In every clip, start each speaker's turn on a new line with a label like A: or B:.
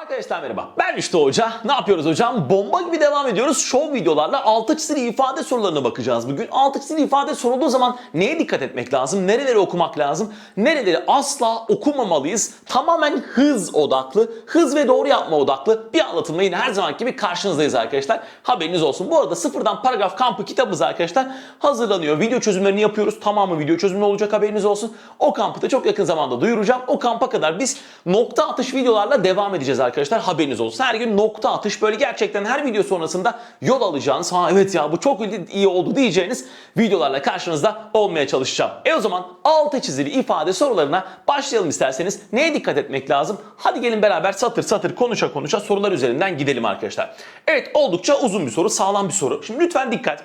A: Arkadaşlar merhaba. Ben işte Hoca. Ne yapıyoruz hocam? Bomba gibi devam ediyoruz. Show videolarla altı çizili ifade sorularına bakacağız bugün. Altı çizili ifade sorulduğu zaman neye dikkat etmek lazım? Nereleri okumak lazım? Nereleri asla okumamalıyız? Tamamen hız odaklı, hız ve doğru yapma odaklı bir anlatımla yine her zaman gibi karşınızdayız arkadaşlar. Haberiniz olsun. Bu arada sıfırdan paragraf kampı kitabımız arkadaşlar hazırlanıyor. Video çözümlerini yapıyoruz. Tamamı video çözümlü olacak haberiniz olsun. O kampı da çok yakın zamanda duyuracağım. O kampa kadar biz nokta atış videolarla devam edeceğiz arkadaşlar. Haberiniz olsun. Her gün nokta atış böyle gerçekten her video sonrasında yol alacağınız, ha evet ya bu çok iyi oldu diyeceğiniz videolarla karşınızda olmaya çalışacağım. E o zaman altı çizili ifade sorularına başlayalım isterseniz. Neye dikkat etmek lazım? Hadi gelin beraber satır satır konuşa konuşa sorular üzerinden gidelim arkadaşlar. Evet oldukça uzun bir soru, sağlam bir soru. Şimdi lütfen dikkat.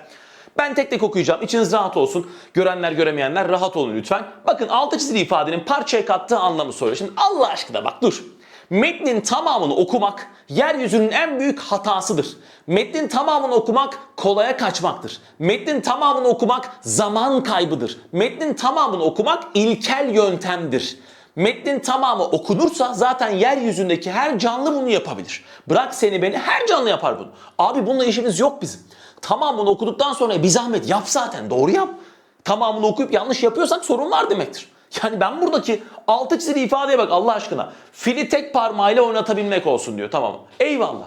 A: Ben tek tek okuyacağım. İçiniz rahat olsun. Görenler göremeyenler rahat olun lütfen. Bakın altı çizili ifadenin parçaya kattığı anlamı soruyor. Şimdi Allah aşkına bak dur. Metnin tamamını okumak yeryüzünün en büyük hatasıdır. Metnin tamamını okumak kolaya kaçmaktır. Metnin tamamını okumak zaman kaybıdır. Metnin tamamını okumak ilkel yöntemdir. Metnin tamamı okunursa zaten yeryüzündeki her canlı bunu yapabilir. Bırak seni beni her canlı yapar bunu. Abi bununla işimiz yok bizim. Tamamını okuduktan sonra bir zahmet yap zaten doğru yap. Tamamını okuyup yanlış yapıyorsak sorun var demektir. Yani ben buradaki altı çizili ifadeye bak Allah aşkına. Fili tek parmağıyla oynatabilmek olsun diyor tamam. Eyvallah.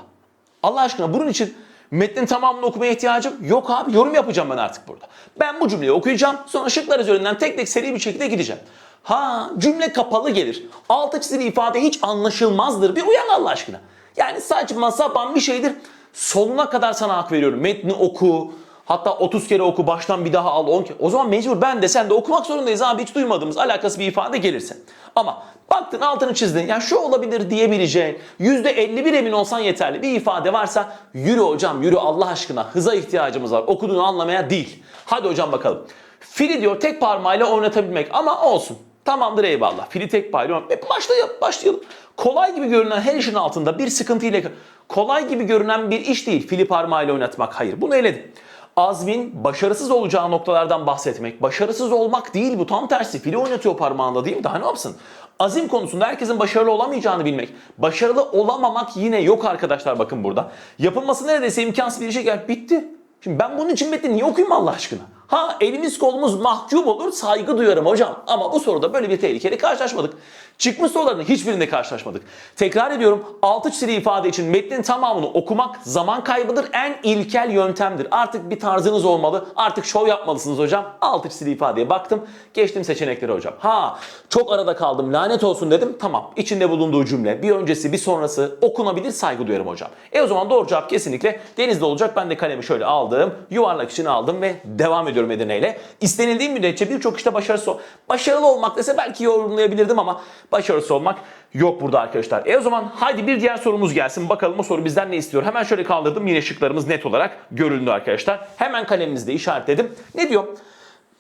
A: Allah aşkına bunun için metnin tamamını okumaya ihtiyacım yok abi. Yorum yapacağım ben artık burada. Ben bu cümleyi okuyacağım. Sonra şıklar üzerinden tek tek seri bir şekilde gideceğim. Ha cümle kapalı gelir. Altı çizili ifade hiç anlaşılmazdır. Bir uyan Allah aşkına. Yani saçma sapan bir şeydir. Sonuna kadar sana hak veriyorum. Metni oku. Hatta 30 kere oku baştan bir daha al 10 kere. O zaman mecbur ben de sen de okumak zorundayız abi hiç duymadığımız alakası bir ifade gelirse. Ama baktın altını çizdin ya şu olabilir diyebileceğin %51 emin olsan yeterli bir ifade varsa yürü hocam yürü Allah aşkına hıza ihtiyacımız var okuduğunu anlamaya değil. Hadi hocam bakalım. Fili diyor tek parmağıyla oynatabilmek ama olsun. Tamamdır eyvallah. Fili tek parmağıyla. E başlayalım, başlayalım. Kolay gibi görünen her işin altında bir sıkıntı ile kolay gibi görünen bir iş değil fili parmağıyla oynatmak. Hayır bunu eledim azmin başarısız olacağı noktalardan bahsetmek. Başarısız olmak değil bu tam tersi. Fili oynatıyor parmağında değil mi? Daha ne yapsın? Azim konusunda herkesin başarılı olamayacağını bilmek. Başarılı olamamak yine yok arkadaşlar bakın burada. Yapılması neredeyse imkansız bir şey gel bitti. Şimdi ben bunun için metni niye okuyayım Allah aşkına? Ha elimiz kolumuz mahkum olur saygı duyarım hocam. Ama bu soruda böyle bir tehlikeyle karşılaşmadık. Çıkmış soruların hiçbirinde karşılaşmadık. Tekrar ediyorum altı çizili ifade için metnin tamamını okumak zaman kaybıdır. En ilkel yöntemdir. Artık bir tarzınız olmalı. Artık şov yapmalısınız hocam. Altı çizili ifadeye baktım. Geçtim seçenekleri hocam. Ha çok arada kaldım lanet olsun dedim. Tamam içinde bulunduğu cümle bir öncesi bir sonrası okunabilir saygı duyarım hocam. E o zaman doğru cevap kesinlikle denizde olacak. Ben de kalemi şöyle aldım. Yuvarlak için aldım ve devam ediyorum Edirne ile. İstenildiği müddetçe birçok işte başarısı başarılı olmak dese belki yorumlayabilirdim ama başarısı olmak yok burada arkadaşlar. E o zaman haydi bir diğer sorumuz gelsin. Bakalım o soru bizden ne istiyor? Hemen şöyle kaldırdım. Yine şıklarımız net olarak görüldü arkadaşlar. Hemen kalemimizde işaretledim. Ne diyor?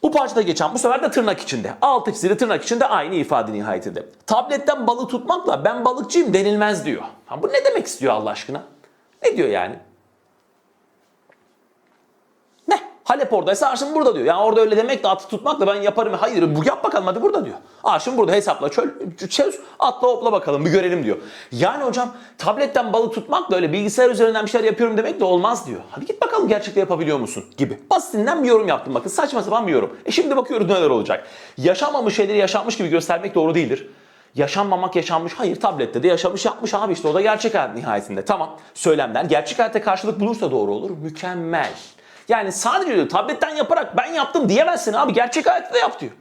A: Bu parçada geçen bu sefer de tırnak içinde. Altı çizili tırnak içinde aynı ifade nihayetinde. Tabletten balık tutmakla ben balıkçıyım denilmez diyor. Ha, bu ne demek istiyor Allah aşkına? Ne diyor yani? Ne? Halep oradaysa arşın burada diyor. Yani orada öyle demek de atı tutmakla ben yaparım. Hayır bu yap bakalım hadi burada diyor. Arşın burada hesapla çöl, çöz atla hopla bakalım bir görelim diyor. Yani hocam tabletten balık tutmakla öyle bilgisayar üzerinden bir şeyler yapıyorum demek de olmaz diyor. Hadi git bakalım gerçekte yapabiliyor musun gibi. Basitinden bir yorum yaptım bakın saçma sapan bir yorum. E şimdi bakıyoruz neler olacak. Yaşanmamış şeyleri yaşanmış gibi göstermek doğru değildir. Yaşanmamak yaşanmış. Hayır tablette de yaşamış yapmış abi işte o da gerçek hayat nihayetinde. Tamam söylemler gerçek hayatta karşılık bulursa doğru olur. Mükemmel. Yani sadece diyor tabletten yaparak ben yaptım diyemezsin abi gerçek hayatta da yap diyor.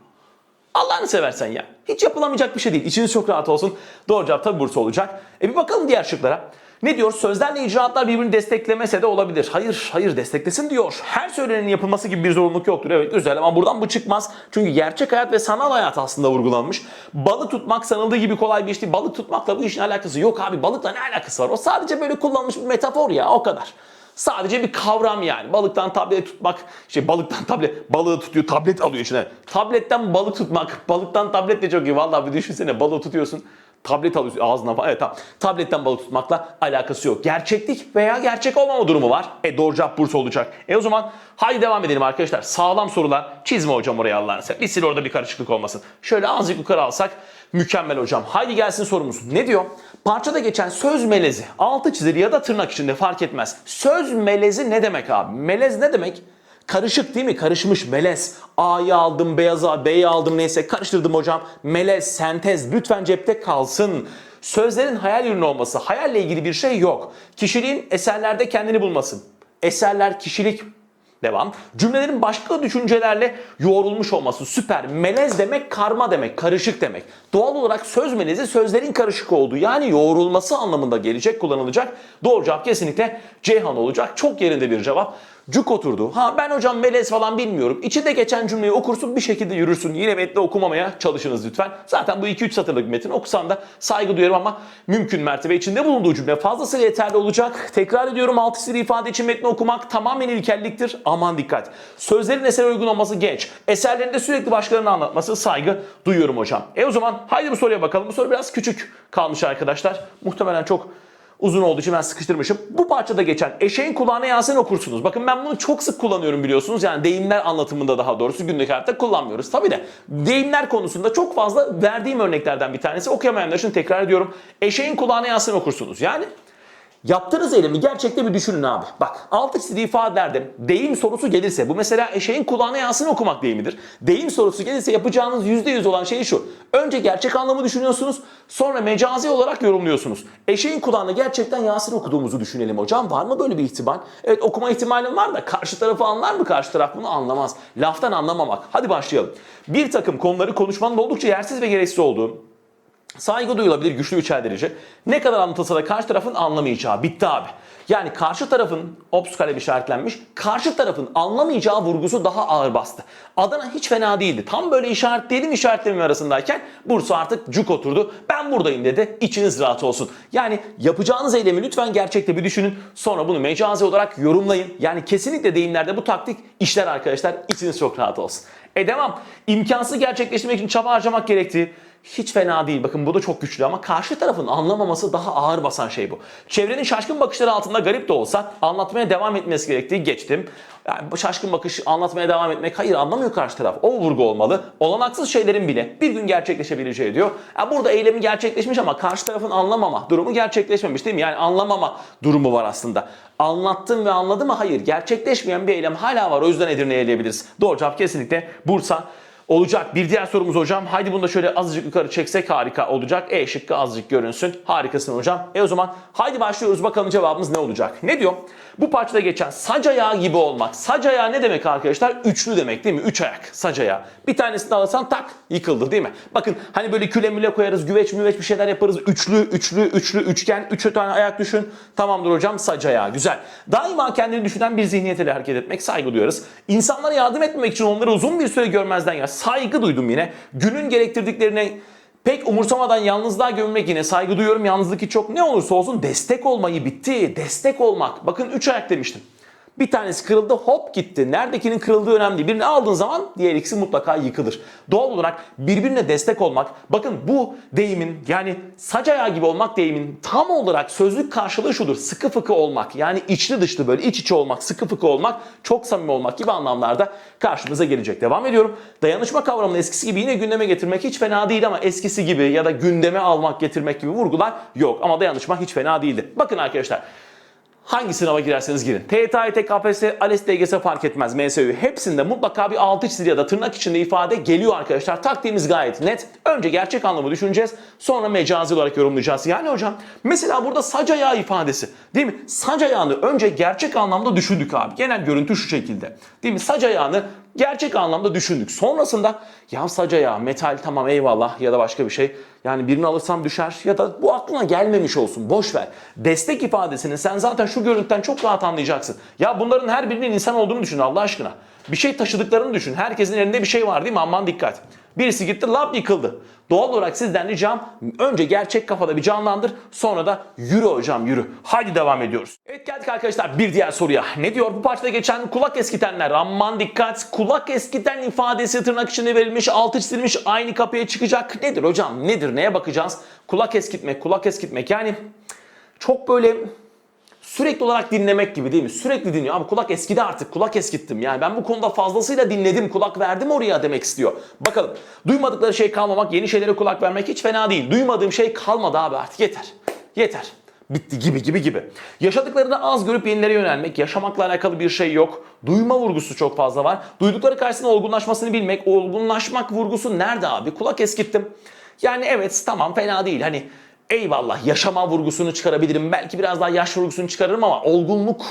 A: Allah'ını seversen ya. Hiç yapılamayacak bir şey değil. İçiniz çok rahat olsun. Doğru cevap tabi Bursa olacak. E bir bakalım diğer şıklara. Ne diyor? Sözlerle icraatlar birbirini desteklemese de olabilir. Hayır, hayır desteklesin diyor. Her söylenenin yapılması gibi bir zorunluluk yoktur. Evet güzel ama buradan bu çıkmaz. Çünkü gerçek hayat ve sanal hayat aslında vurgulanmış. Balık tutmak sanıldığı gibi kolay bir iş değil. Balık tutmakla bu işin alakası yok abi. Balıkla ne alakası var? O sadece böyle kullanılmış bir metafor ya o kadar. Sadece bir kavram yani. Balıktan tablet tutmak, şey balıktan tablet, balığı tutuyor, tablet alıyor içine. Tabletten balık tutmak, balıktan tablet de çok iyi. Vallahi bir düşünsene balığı tutuyorsun. tablet alıyorsun ağzına falan. Evet tamam. Tabletten balık tutmakla alakası yok. Gerçeklik veya gerçek olmama durumu var. E doğru cevap Bursa olacak. E o zaman haydi devam edelim arkadaşlar. Sağlam sorular. Çizme hocam oraya Allah'ını seversen. Bir sil orada bir karışıklık olmasın. Şöyle azıcık yukarı alsak mükemmel hocam. Haydi gelsin sorumuz. Ne diyor? Parçada geçen söz melezi. Altı çizili ya da tırnak içinde fark etmez. Söz melezi ne demek abi? Melez ne demek? Karışık değil mi? Karışmış melez. A'yı aldım, beyaza, B'yi aldım neyse karıştırdım hocam. Melez, sentez lütfen cepte kalsın. Sözlerin hayal ürünü olması, hayalle ilgili bir şey yok. Kişiliğin eserlerde kendini bulması. Eserler kişilik Devam. Cümlelerin başka düşüncelerle yoğrulmuş olması süper. Melez demek karma demek, karışık demek. Doğal olarak söz melezi sözlerin karışık olduğu yani yoğrulması anlamında gelecek kullanılacak. Doğru cevap kesinlikle Ceyhan olacak. Çok yerinde bir cevap. Cuk oturdu. Ha ben hocam melez falan bilmiyorum. İçinde geçen cümleyi okursun bir şekilde yürürsün. Yine metni okumamaya çalışınız lütfen. Zaten bu 2-3 satırlık metin. Okusan da saygı duyarım ama mümkün mertebe içinde bulunduğu cümle fazlasıyla yeterli olacak. Tekrar ediyorum altı çizili ifade için metni okumak tamamen ilkelliktir. Aman dikkat. Sözlerin esere uygun olması geç. Eserlerinde sürekli başkalarını anlatması saygı duyuyorum hocam. E o zaman haydi bu soruya bakalım. Bu soru biraz küçük kalmış arkadaşlar. Muhtemelen çok uzun olduğu için ben sıkıştırmışım. Bu parçada geçen eşeğin kulağına yansın okursunuz. Bakın ben bunu çok sık kullanıyorum biliyorsunuz. Yani deyimler anlatımında daha doğrusu günlük hayatta kullanmıyoruz. Tabii de deyimler konusunda çok fazla verdiğim örneklerden bir tanesi. Okuyamayanlar için tekrar ediyorum. Eşeğin kulağına yansın okursunuz. Yani Yaptığınız eylemi gerçekte bir düşünün abi. Bak altı çizili ifadelerde deyim sorusu gelirse bu mesela eşeğin kulağına yansın okumak deyimidir. Deyim sorusu gelirse yapacağınız %100 olan şey şu. Önce gerçek anlamı düşünüyorsunuz sonra mecazi olarak yorumluyorsunuz. Eşeğin kulağına gerçekten yansın okuduğumuzu düşünelim hocam. Var mı böyle bir ihtimal? Evet okuma ihtimalim var da karşı tarafı anlar mı karşı taraf bunu anlamaz. Laftan anlamamak. Hadi başlayalım. Bir takım konuları konuşmanın oldukça yersiz ve gereksiz olduğu, Saygı duyulabilir, güçlü bir çeldirici. Ne kadar anlatılsa da karşı tarafın anlamayacağı. Bitti abi. Yani karşı tarafın, ops kalem işaretlenmiş, karşı tarafın anlamayacağı vurgusu daha ağır bastı. Adana hiç fena değildi. Tam böyle işaretleyelim işaretlemem arasındayken Bursa artık cuk oturdu. Ben buradayım dedi. İçiniz rahat olsun. Yani yapacağınız eylemi lütfen gerçekte bir düşünün. Sonra bunu mecazi olarak yorumlayın. Yani kesinlikle deyimlerde bu taktik işler arkadaşlar. İçiniz çok rahat olsun. E devam. İmkansız gerçekleştirmek için çaba harcamak gerektiği hiç fena değil. Bakın bu da çok güçlü ama karşı tarafın anlamaması daha ağır basan şey bu. Çevrenin şaşkın bakışları altında garip de olsa anlatmaya devam etmesi gerektiği geçtim. Yani şaşkın bakış anlatmaya devam etmek hayır anlamıyor karşı taraf. O vurgu olmalı. Olanaksız şeylerin bile bir gün gerçekleşebileceği diyor. Yani burada eylemi gerçekleşmiş ama karşı tarafın anlamama durumu gerçekleşmemiş değil mi? Yani anlamama durumu var aslında. Anlattım ve anladı mı? Hayır. Gerçekleşmeyen bir eylem hala var. O yüzden Edirne'ye eleyebiliriz. Doğru cevap kesinlikle Bursa olacak. Bir diğer sorumuz hocam. Haydi bunu da şöyle azıcık yukarı çeksek harika olacak. E şıkkı azıcık görünsün. Harikasın hocam. E o zaman haydi başlıyoruz. Bakalım cevabımız ne olacak? Ne diyor? Bu parçada geçen sac ayağı gibi olmak. Sac ayağı ne demek arkadaşlar? Üçlü demek değil mi? Üç ayak. Sac ayağı. Bir tanesini alırsan tak yıkıldı değil mi? Bakın hani böyle küle müle koyarız. Güveç müveç bir şeyler yaparız. Üçlü, üçlü, üçlü, üçgen. Üç tane ayak düşün. Tamamdır hocam sac ayağı. Güzel. Daima kendini düşünen bir zihniyetle hareket etmek. Saygı duyarız. İnsanlara yardım etmemek için onları uzun bir süre görmezden gel. Saygı duydum yine. Günün gerektirdiklerine Pek umursamadan yalnızlığa gömmek yine saygı duyuyorum. Yalnızlık hiç çok ne olursa olsun destek olmayı bitti. Destek olmak. Bakın 3 ayak demiştim. Bir tanesi kırıldı hop gitti. Neredekinin kırıldığı önemli değil. Birini aldığın zaman diğer ikisi mutlaka yıkılır. Doğal olarak birbirine destek olmak. Bakın bu deyimin yani sac ayağı gibi olmak deyimin tam olarak sözlük karşılığı şudur. Sıkı fıkı olmak. Yani içli dışlı böyle iç içe olmak, sıkı fıkı olmak, çok samimi olmak gibi anlamlarda karşımıza gelecek. Devam ediyorum. Dayanışma kavramını eskisi gibi yine gündeme getirmek hiç fena değil ama eskisi gibi ya da gündeme almak, getirmek gibi vurgular yok. Ama dayanışma hiç fena değildi. Bakın arkadaşlar Hangi sınava girerseniz girin. TYT, KPSS, ALES, DGS fark etmez. MSÜ hepsinde mutlaka bir altı çizili ya da tırnak içinde ifade geliyor arkadaşlar. Taktiğimiz gayet net. Önce gerçek anlamı düşüneceğiz. Sonra mecazi olarak yorumlayacağız. Yani hocam mesela burada sac ayağı ifadesi. Değil mi? Sac ayağını önce gerçek anlamda düşündük abi. Genel görüntü şu şekilde. Değil mi? Sac ayağını gerçek anlamda düşündük. Sonrasında ya sac ayağı, metal tamam eyvallah ya da başka bir şey. Yani birini alırsam düşer ya da bu aklına gelmemiş olsun boş ver. Destek ifadesini sen zaten şu görüntüden çok rahat anlayacaksın. Ya bunların her birinin insan olduğunu düşün Allah aşkına. Bir şey taşıdıklarını düşün. Herkesin elinde bir şey var değil mi? Aman dikkat. Birisi gitti lap yıkıldı. Doğal olarak sizden ricam önce gerçek kafada bir canlandır sonra da yürü hocam yürü. Haydi devam ediyoruz. Evet geldik arkadaşlar bir diğer soruya. Ne diyor bu parçada geçen kulak eskitenler? Aman dikkat kulak eskiten ifadesi tırnak içinde verilmiş altı çizilmiş aynı kapıya çıkacak. Nedir hocam nedir neye bakacağız? Kulak eskitmek kulak eskitmek yani çok böyle sürekli olarak dinlemek gibi değil mi? Sürekli dinliyor. Abi kulak eskidi artık. Kulak eskittim. Yani ben bu konuda fazlasıyla dinledim. Kulak verdim oraya demek istiyor. Bakalım. Duymadıkları şey kalmamak, yeni şeylere kulak vermek hiç fena değil. Duymadığım şey kalmadı abi artık. Yeter. Yeter. Bitti gibi gibi gibi. Yaşadıklarını az görüp yenilere yönelmek, yaşamakla alakalı bir şey yok. Duyma vurgusu çok fazla var. Duydukları karşısında olgunlaşmasını bilmek, olgunlaşmak vurgusu nerede abi? Kulak eskittim. Yani evet tamam fena değil. Hani eyvallah yaşama vurgusunu çıkarabilirim. Belki biraz daha yaş vurgusunu çıkarırım ama olgunluk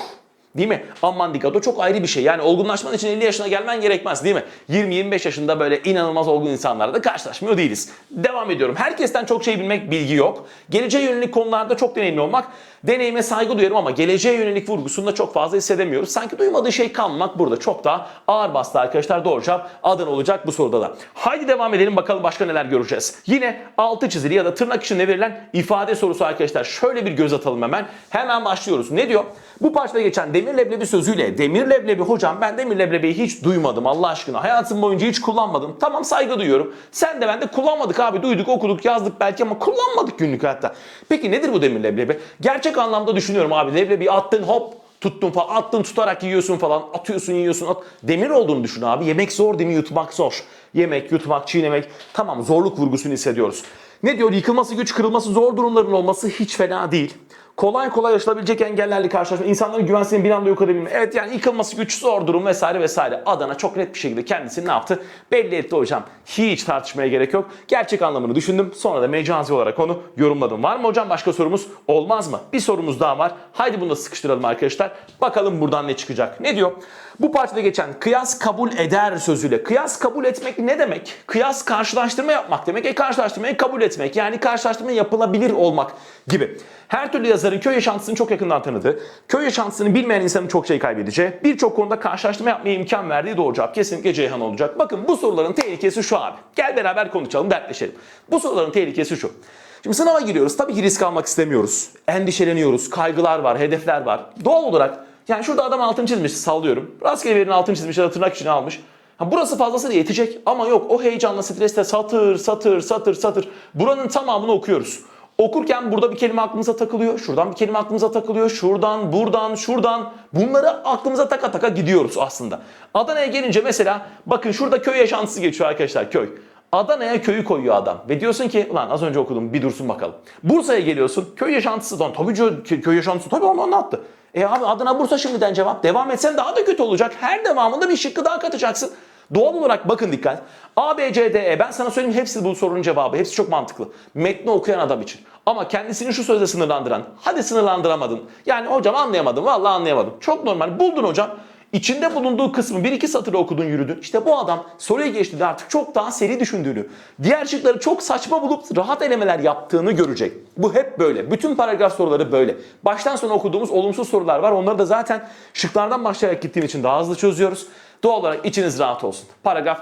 A: Değil mi? Aman dikkat o çok ayrı bir şey. Yani olgunlaşman için 50 yaşına gelmen gerekmez değil mi? 20-25 yaşında böyle inanılmaz olgun insanlarla da karşılaşmıyor değiliz. Devam ediyorum. Herkesten çok şey bilmek bilgi yok. Geleceğe yönelik konularda çok deneyimli olmak. Deneyime saygı duyarım ama geleceğe yönelik vurgusunu da çok fazla hissedemiyoruz. Sanki duymadığı şey kalmak burada çok daha ağır bastı arkadaşlar. Doğru cevap Adana olacak bu soruda da. Haydi devam edelim bakalım başka neler göreceğiz. Yine altı çizili ya da tırnak içinde verilen ifade sorusu arkadaşlar. Şöyle bir göz atalım hemen. Hemen başlıyoruz. Ne diyor? Bu parçada geçen demir leblebi sözüyle demir leblebi hocam ben demir leblebiyi hiç duymadım Allah aşkına. Hayatım boyunca hiç kullanmadım. Tamam saygı duyuyorum. Sen de ben de kullanmadık abi. Duyduk okuduk yazdık belki ama kullanmadık günlük hayatta. Peki nedir bu demir leblebi? Gerçek anlamda düşünüyorum abi. Leblebi attın hop tuttun falan attın tutarak yiyorsun falan atıyorsun yiyorsun at. Demir olduğunu düşün abi. Yemek zor değil mi? Yutmak zor. Yemek, yutmak, çiğnemek tamam zorluk vurgusunu hissediyoruz. Ne diyor? Yıkılması güç, kırılması zor durumların olması hiç fena değil kolay kolay aşılabilecek engellerle karşılaşma, insanların güvensizliğini bir anda yok edebilme. Evet yani yıkılması güç, zor durum vesaire vesaire. Adana çok net bir şekilde kendisini ne yaptı? Belli etti hocam. Hiç tartışmaya gerek yok. Gerçek anlamını düşündüm. Sonra da mecazi olarak onu yorumladım. Var mı hocam başka sorumuz? Olmaz mı? Bir sorumuz daha var. Haydi bunu da sıkıştıralım arkadaşlar. Bakalım buradan ne çıkacak? Ne diyor? Bu parçada geçen kıyas kabul eder sözüyle. Kıyas kabul etmek ne demek? Kıyas karşılaştırma yapmak demek. E karşılaştırmayı kabul etmek. Yani karşılaştırma yapılabilir olmak gibi. Her türlü yazarın köy yaşantısını çok yakından tanıdığı, köy yaşantısını bilmeyen insanın çok şey kaybedeceği, birçok konuda karşılaştırma yapmaya imkan verdiği doğru cevap kesinlikle Ceyhan olacak. Bakın bu soruların tehlikesi şu abi. Gel beraber konuşalım, dertleşelim. Bu soruların tehlikesi şu. Şimdi sınava giriyoruz. Tabii ki risk almak istemiyoruz. Endişeleniyoruz. Kaygılar var, hedefler var. Doğal olarak yani şurada adam altını çizmiş sallıyorum. Rastgele birinin altını çizmiş ya da tırnak içine almış. Ha burası fazlasıyla yetecek ama yok o heyecanla stresle satır satır satır satır buranın tamamını okuyoruz. Okurken burada bir kelime aklımıza takılıyor. Şuradan bir kelime aklımıza takılıyor. Şuradan, buradan, şuradan. Bunları aklımıza taka taka gidiyoruz aslında. Adana'ya gelince mesela bakın şurada köy yaşantısı geçiyor arkadaşlar köy. Adana'ya köyü koyuyor adam. Ve diyorsun ki ulan az önce okudum bir dursun bakalım. Bursa'ya geliyorsun köy yaşantısı. Lan tabii kö- köy yaşantısı tabii onu anlattı. E abi Adana Bursa şimdiden cevap. Devam etsen daha da kötü olacak. Her devamında bir şıkkı daha katacaksın. Doğal olarak bakın dikkat. A, B, C, D, E. Ben sana söyleyeyim hepsi bu sorunun cevabı. Hepsi çok mantıklı. Metni okuyan adam için. Ama kendisini şu sözle sınırlandıran. Hadi sınırlandıramadın. Yani hocam anlayamadım. Vallahi anlayamadım. Çok normal. Buldun hocam. İçinde bulunduğu kısmı bir iki satırı okudun yürüdün. İşte bu adam soruya geçtiğinde artık çok daha seri düşündüğünü, diğer şıkları çok saçma bulup rahat elemeler yaptığını görecek. Bu hep böyle. Bütün paragraf soruları böyle. Baştan sona okuduğumuz olumsuz sorular var. Onları da zaten şıklardan başlayarak gittiğim için daha hızlı çözüyoruz. Doğal olarak içiniz rahat olsun. Paragraf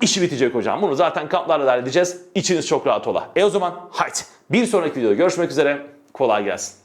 A: işi bitecek hocam. Bunu zaten kamplarla da halledeceğiz. İçiniz çok rahat ola. E o zaman haydi bir sonraki videoda görüşmek üzere. Kolay gelsin.